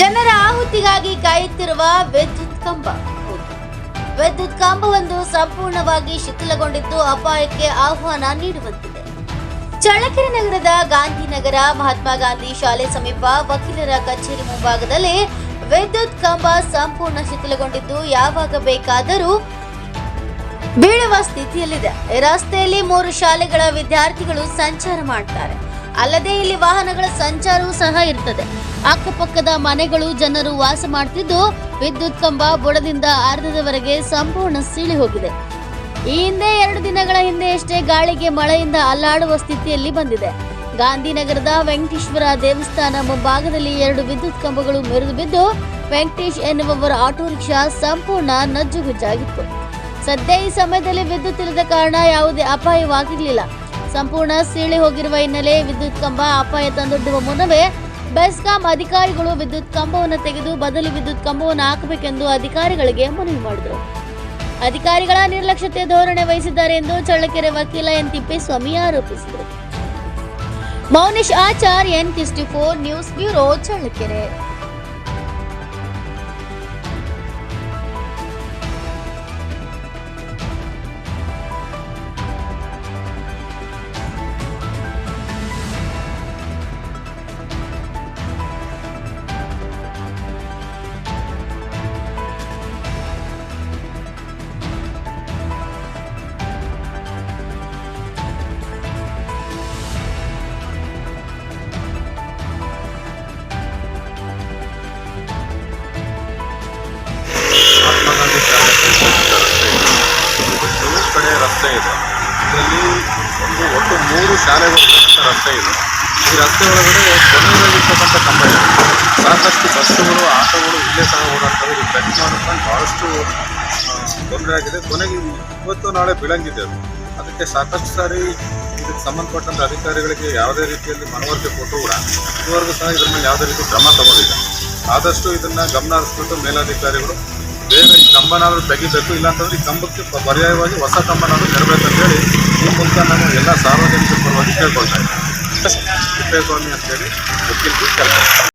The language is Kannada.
ಜನರ ಆಹುತಿಗಾಗಿ ಕಾಯುತ್ತಿರುವ ವಿದ್ಯುತ್ ಕಂಬ. ವಿದ್ಯುತ್ ಕಂಬವೊಂದು ಸಂಪೂರ್ಣವಾಗಿ ಶಿಥಿಲಗೊಂಡಿದ್ದು ಅಪಾಯಕ್ಕೆ ಆಹ್ವಾನ ನೀಡುವಂತಿದೆ. ಚಳ್ಳಕೆರೆ ನಗರದ ಗಾಂಧಿನಗರ ಮಹಾತ್ಮ ಗಾಂಧಿ ಶಾಲೆ ಸಮೀಪ ವಕೀಲರ ಕಚೇರಿ ಮುಂಭಾಗದಲ್ಲಿ ವಿದ್ಯುತ್ ಕಂಬ ಸಂಪೂರ್ಣ ಶಿಥಿಲಗೊಂಡಿದ್ದು ಯಾವಾಗ ಬೇಕಾದರೂ ಬೀಳುವ ಸ್ಥಿತಿಯಲ್ಲಿದೆ. ರಸ್ತೆಯಲ್ಲಿ ಮೂರು ಶಾಲೆಗಳ ವಿದ್ಯಾರ್ಥಿಗಳು ಸಂಚಾರ ಮಾಡ್ತಾರೆ. ಅಲ್ಲದೆ ಇಲ್ಲಿ ವಾಹನಗಳ ಸಂಚಾರವೂ ಸಹ ಇರ್ತದೆ. ಅಕ್ಕಪಕ್ಕದ ಮನೆಗಳು ಜನರು ವಾಸ ಮಾಡ್ತಿದ್ದು ವಿದ್ಯುತ್ ಕಂಬ ಬುಡದಿಂದ ಅರ್ಧದವರೆಗೆ ಸಂಪೂರ್ಣ ಸೀಳಿ ಹೋಗಿದೆ. ಈ ಹಿಂದೆ ಎರಡು ದಿನಗಳ ಹಿಂದೆಯಷ್ಟೇ ಗಾಳಿಗೆ ಮಳೆಯಿಂದ ಅಲ್ಲಾಡುವ ಸ್ಥಿತಿಯಲ್ಲಿ ಬಂದಿದೆ. ಗಾಂಧಿನಗರದ ವೆಂಕಟೇಶ್ವರ ದೇವಸ್ಥಾನ ಮುಂಭಾಗದಲ್ಲಿ ಎರಡು ವಿದ್ಯುತ್ ಕಂಬಗಳು ಮುರಿದು ಬಿದ್ದು ವೆಂಕಟೇಶ್ ಎನ್ನುವವರ ಆಟೋ ರಿಕ್ಷಾ ಸಂಪೂರ್ಣ ನಜ್ಜುಗುಜ್ಜಾಗಿತ್ತು. ಸದ್ಯ ಈ ಸಮಯದಲ್ಲಿ ವಿದ್ಯುತ್ ಇಲ್ಲದ ಕಾರಣ ಯಾವುದೇ ಅಪಾಯವಾಗಿರಲಿಲ್ಲ. ಸಂಪೂರ್ಣ ಸೀಳಿ ಹೋಗಿರುವ ಹಿನ್ನೆಲೆ ವಿದ್ಯುತ್ ಕಂಬ ಅಪಾಯ ತಂದೊಡ್ಡುವ ಮುನ್ನವೇ ಬೆಸ್ಕಾಂ ಅಧಿಕಾರಿಗಳು ವಿದ್ಯುತ್ ಕಂಬವನ್ನು ತೆಗೆದು ಬದಲಿ ವಿದ್ಯುತ್ ಕಂಬವನ್ನು ಹಾಕಬೇಕೆಂದು ಅಧಿಕಾರಿಗಳಿಗೆ ಮನವಿ ಮಾಡಿದರು. ಅಧಿಕಾರಿಗಳ ನಿರ್ಲಕ್ಷ್ಯತೆ ಧೋರಣೆ ವಹಿಸಿದ್ದಾರೆ ಎಂದು ಚಳ್ಳಕೆರೆ ವಕೀಲ ಎನ್ ತಿಪ್ಪೇಸ್ವಾಮಿ ಆರೋಪಿಸಿದರು. ಮೌನೇಶ್ ಆಚಾರ್, ಎನ್ ಕಿಸ್ಟಿ ಫೋರ್ ನ್ಯೂಸ್ ಬ್ಯೂರೋ, ಚಳ್ಳಕೆರೆ. ರಸ್ತೆ ಇದೆ. ಇದರಲ್ಲಿ ಒಂದು ಒಟ್ಟು ಮೂರು ಶಾಲೆಗಳು ಹೋಗ್ತಕ್ಕಂಥ ರಸ್ತೆ ಇದೆ. ಈ ರಸ್ತೆ ಒಳಗಡೆ ಕೊನೆಯಲ್ಲಿರ್ತಕ್ಕಂಥ ಕಂಬ ಇದೆ ಸಾಕಷ್ಟು ಬಸ್ಸುಗಳು, ಆಟೋಗಳು ಇಲ್ಲೇ ಸಹ ಓಡಾಡ್ತವೆ ಇದು ಕಟ್ ಮಾಡಿಕೊಂಡು ಭಾಳಷ್ಟು ತೊಂದರೆ ಆಗಿದೆ. ಕೊನೆಗೆ ಇವತ್ತು ನಾಳೆ ಬೀಳಂಗಿದೆ ಅದು. ಅದಕ್ಕೆ ಸಾಕಷ್ಟು ಸಾರಿ ಇದಕ್ಕೆ ಸಂಬಂಧಪಟ್ಟಂಥ ಅಧಿಕಾರಿಗಳಿಗೆ ಯಾವುದೇ ರೀತಿಯಲ್ಲಿ ಮನವರಿಕೆ ಕೊಟ್ಟು ಕೂಡ ಇದುವರೆಗೂ ಸಹ ಇದ್ರ ಮೇಲೆ ಯಾವುದೇ ರೀತಿ ಕ್ರಮ ತಗೊಂಡಿಲ್ಲ. ಆದಷ್ಟು ಇದನ್ನು ಗಮನ ಹರಿಸ್ಬಿಟ್ಟು ಮೇಲಾಧಿಕಾರಿಗಳು ಬೇಗ ಈ ಕಂಬನಾದರೂ ತೆಗಿಬೇಕು ಇಲ್ಲಾಂತಂದ್ರೆ ಈ ಕಂಬಕ್ಕೆ ಪರ್ಯಾಯವಾಗಿ ಹೊಸ ಕಂಬನಾದರೂ ನೆರವೇರ್ತಂತೇಳಿ ಈ ಮೂಲಕ ನಾನು ಎಲ್ಲ ಸಾರ್ವಜನಿಕರ ಪರವಾಗಿ ಕೇಳ್ಕೊಳ್ತಾ ಇದ್ದೀನಿ. ತಿಪ್ಪೇಸ್ವಾಮಿ ಅಂತೇಳಿ ವಕೀಲರು ಕೆಲಸ